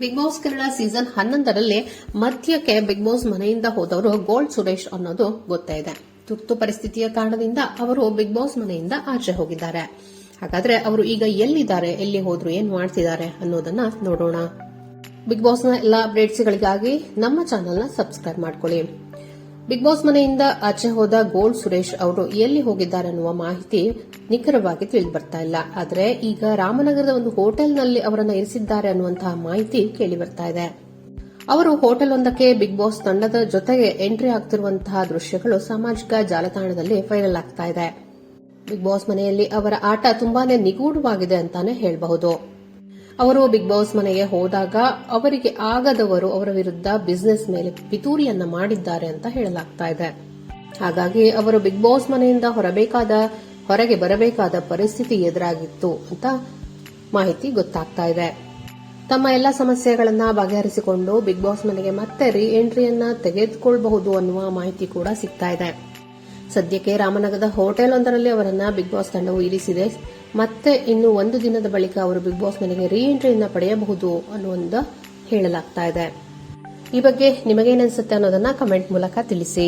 Big boss Kerala season ಹನ್ನೊಂದರಲ್ಲಿ ಮಧ್ಯಕ್ಕೆ big boss ಮನೆಯಿಂದ ಹೋದವರು ಗೋಲ್ಡ್ ಸುರೇಶ್ ಅನ್ನೋದು ಗೊತ್ತೇ ಇದೆ. ತುರ್ತು ಪರಿಸ್ಥಿತಿಯ ಕಾರಣದಿಂದ ಅವರು ಬಿಗ್ ಬಾಸ್ ಮನೆಯಿಂದ ಆಚೆ ಹೋಗಿದ್ದಾರೆ. ಹಾಗಾದ್ರೆ ಅವರು ಈಗ ಎಲ್ಲಿದ್ದಾರೆ, ಎಲ್ಲಿ ಹೋದ್ರು, ಏನ್ ಮಾಡ್ತಿದ್ದಾರೆ ಅನ್ನೋದನ್ನ ನೋಡೋಣ. ಬಿಗ್ ಬಾಸ್ನ ಎಲ್ಲ ಅಪ್ಡೇಟ್ಸ್ಗಳಿಗಾಗಿ ನಮ್ಮ ಚಾನೆಲ್ನ ಸಬ್ಸ್ಕ್ರೈಬ್ ಮಾಡ್ಕೊಳ್ಳಿ. ಬಿಗ್ ಬಾಸ್ ಮನೆಯಿಂದ ಆಚೆ ಹೋದ ಗೋಲ್ಡ್ ಸುರೇಶ್ ಅವರು ಎಲ್ಲಿ ಹೋಗಿದ್ದಾರೆ ಅನ್ನುವ ಮಾಹಿತಿ ನಿಖರವಾಗಿ ತಿಳಿದು ಬರ್ತಾ ಇಲ್ಲ. ಆದರೆ ಈಗ ರಾಮನಗರದ ಒಂದು ಹೋಟೆಲ್ನಲ್ಲಿ ಅವರನ್ನು ಇರಿಸಿದ್ದಾರೆ ಅನ್ನುವಂತಹ ಮಾಹಿತಿ ಕೇಳಿ ಬರ್ತಾ ಇದೆ. ಅವರು ಹೋಟೆಲ್ ಒಂದಕ್ಕೆ ಬಿಗ್ ಬಾಸ್ ತಂಡದ ಜೊತೆಗೆ ಎಂಟ್ರಿ ಆಗ್ತಿರುವಂತಹ ದೃಶ್ಯಗಳು ಸಾಮಾಜಿಕ ಜಾಲತಾಣದಲ್ಲಿ ವೈರಲ್ ಆಗ್ತಾ ಇದೆ. ಬಿಗ್ ಬಾಸ್ ಮನೆಯಲ್ಲಿ ಅವರ ಆಟ ತುಂಬಾನೇ ನಿಗೂಢವಾಗಿದೆ ಅಂತಾನೆ ಹೇಳಬಹುದು. ಅವರು ಬಿಗ್ ಬಾಸ್ ಮನೆಗೆ ಹೋದಾಗ ಅವರಿಗೆ ಆಗದವರು ಅವರ ವಿರುದ್ಧ ಬಿಸ್ನೆಸ್ ಮೇಲೆ ಪಿತೂರಿಯನ್ನ ಮಾಡಿದ್ದಾರೆ ಅಂತ ಹೇಳಲಾಗ್ತಾ ಇದೆ. ಹಾಗಾಗಿ ಅವರು ಬಿಗ್ ಬಾಸ್ ಮನೆಯಿಂದ ಹೊರಬೇಕಾದ, ಹೊರಗೆ ಬರಬೇಕಾದ ಪರಿಸ್ಥಿತಿ ಎದುರಾಗಿತ್ತು ಅಂತ ಮಾಹಿತಿ ಗೊತ್ತಾಗ್ತಾ ಇದೆ. ತಮ್ಮ ಎಲ್ಲ ಸಮಸ್ಯೆಗಳನ್ನ ಬಗೆಹರಿಸಿಕೊಂಡು ಬಿಗ್ ಬಾಸ್ ಮನೆಗೆ ಮತ್ತೆ ರೀ ಎಂಟ್ರಿಯನ್ನ ತೆಗೆದುಕೊಳ್ಳಬಹುದು ಅನ್ನುವ ಮಾಹಿತಿ ಕೂಡ ಸಿಗ್ತಾ ಇದೆ. ಸದ್ಯಕ್ಕೆ ರಾಮನಗರದ ಹೋಟೆಲ್ ಒಂದರಲ್ಲಿ ಅವರನ್ನ ಬಿಗ್ ಬಾಸ್ ತಂಡವು ಇರಿಸಿದೆ. ಮತ್ತೆ ಇನ್ನು ಒಂದು ದಿನದ ಬಳಿಕ ಅವರು ಬಿಗ್ ಬಾಸ್ ಮನೆಗೆ ರೀ ಎಂಟ್ರಿಯನ್ನ ಪಡೆಯಬಹುದು ಅನ್ನುವಂತ ಹೇಳಲಾಗ್ತಾ ಇದೆ. ಈ ಬಗ್ಗೆ ನಿಮಗೇನನ್ಸುತ್ತೆ ಅನ್ನೋದನ್ನ ಕಮೆಂಟ್ ಮೂಲಕ ತಿಳಿಸಿ.